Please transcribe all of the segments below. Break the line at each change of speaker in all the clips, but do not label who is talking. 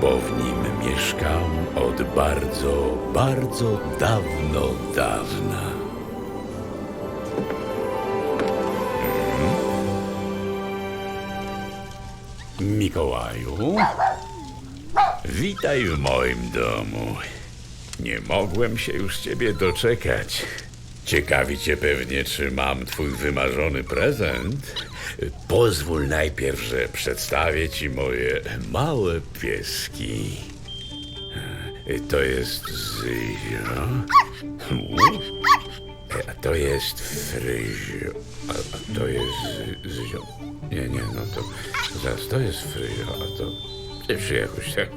bo w nim mieszkam od bardzo, bardzo dawno, dawna. Mhm. Mikołaju, witaj w moim domu. Nie mogłem się już ciebie doczekać. Ciekawi cię pewnie, czy mam twój wymarzony prezent. Pozwól najpierw, że przedstawię ci moje małe pieski. To jest Zyzio. A to jest Fryzio. A, to jest Zy- Zyzio. Nie, nie, no to zaraz, to jest Fryzio, a to... Czy jakoś tak...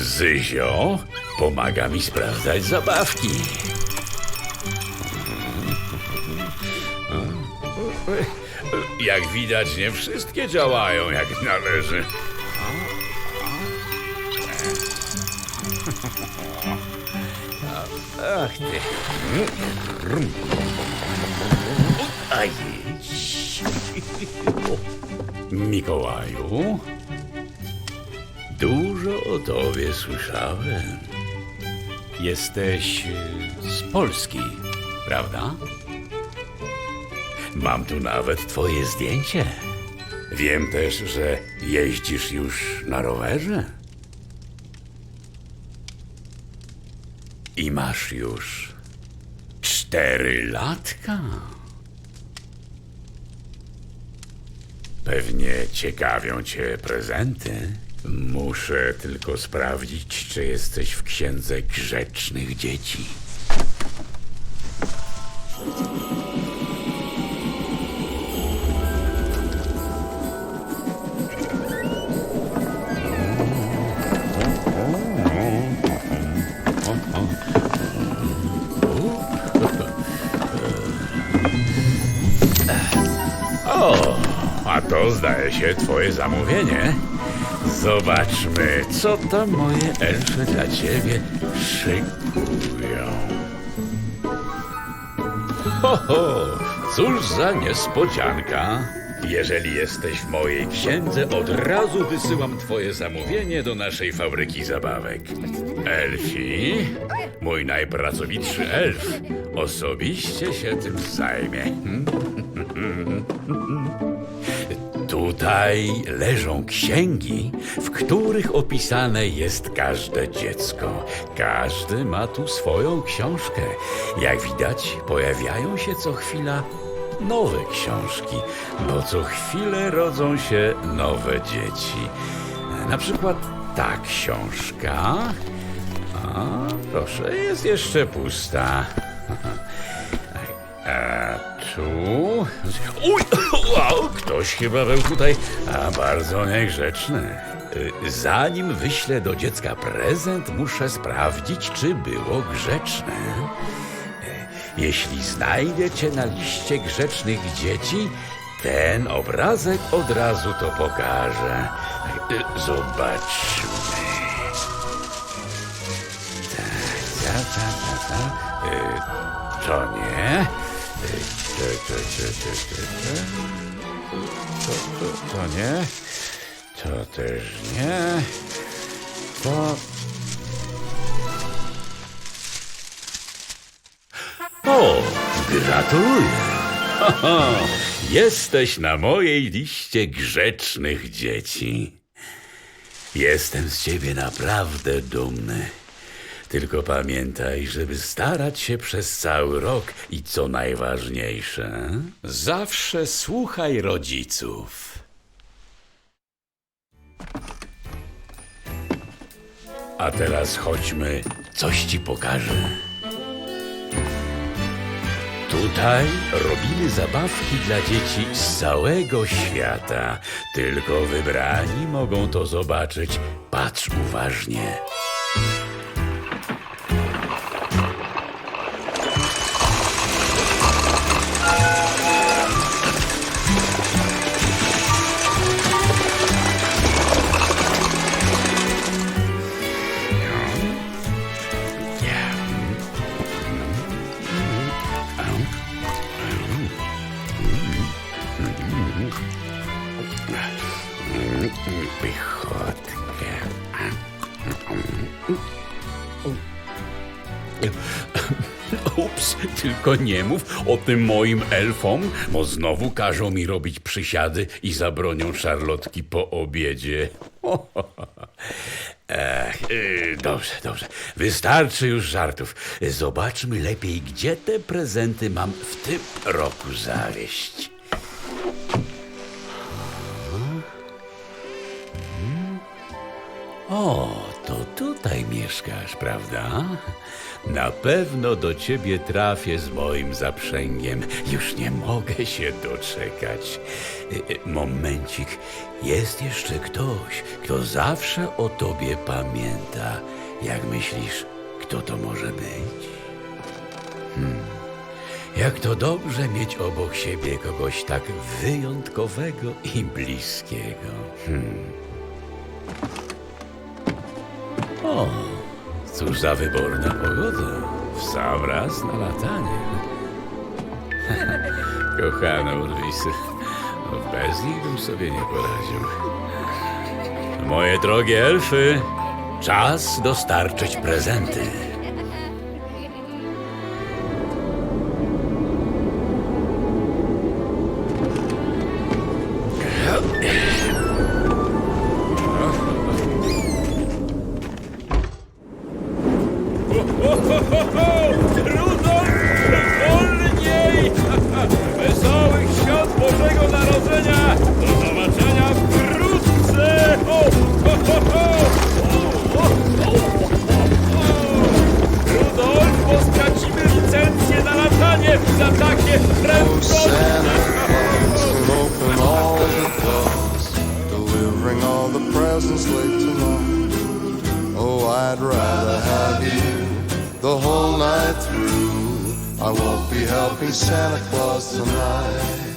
Zyzio pomaga mi sprawdzać zabawki. Jak widać, nie wszystkie działają jak należy. Ach ty. Aj. Mikołaju, dużo o tobie słyszałem. Jesteś y, z Polski, prawda? Mam tu nawet twoje zdjęcie. Wiem też, że jeździsz już na rowerze. I masz już cztery latka. Pewnie ciekawią cię prezenty. Muszę tylko sprawdzić, czy jesteś w księdze grzecznych dzieci. O, a to zdaje się twoje zamówienie. Zobaczmy, co tam moje elfy dla ciebie szykują. Ho, ho, cóż za niespodzianka. Jeżeli jesteś w mojej księdze, od razu wysyłam twoje zamówienie do naszej fabryki zabawek. Elfi, mój najpracowitszy elf, osobiście się tym zajmie. Tutaj leżą księgi, w których opisane jest każde dziecko. Każdy ma tu swoją książkę. Jak widać, pojawiają się co chwila nowe książki, bo co chwilę rodzą się nowe dzieci. Na przykład ta książka. Proszę, jest jeszcze pusta. A tu. Uj! Wow, ktoś chyba był tutaj a, bardzo niegrzeczny. Y, Zanim wyślę do dziecka prezent, muszę sprawdzić, czy było grzeczne. Y, Jeśli znajdę cię na liście grzecznych dzieci, ten obrazek od razu to pokaże. Y, Zobaczmy. To nie. Y, To, to, to, to, to, to. To, to, to nie. To też nie. To... O, gratuluję. Haha, Jesteś na mojej liście grzecznych dzieci. Jestem z ciebie naprawdę dumny. Tylko pamiętaj, żeby starać się przez cały rok i co najważniejsze, zawsze słuchaj rodziców. A teraz chodźmy, coś ci pokażę. Tutaj robimy zabawki dla dzieci z całego świata. Tylko wybrani mogą to zobaczyć. Patrz uważnie. Ups, tylko nie mów o tym moim elfom, bo znowu każą mi robić przysiady i zabronią szarlotki po obiedzie. Ech, yy, dobrze, dobrze. Wystarczy już żartów. Zobaczmy lepiej, gdzie te prezenty mam w tym roku zawieść. O, to tutaj mieszkasz, prawda? Na pewno do ciebie trafię z moim zaprzęgiem. Już nie mogę się doczekać. Y, y, Momencik, jest jeszcze ktoś, kto zawsze o tobie pamięta. Jak myślisz, kto to może być? Hmm. Jak to dobrze mieć obok siebie kogoś tak wyjątkowego i bliskiego. O, cóż za wyborna pogoda. W sam raz na latanie. Kochane Urwisy, bez nich bym sobie nie poradził. Moje drogie elfy, czas dostarczyć prezenty.
Rudolf,
the whole night through. I won't be helping Santa Claus tonight.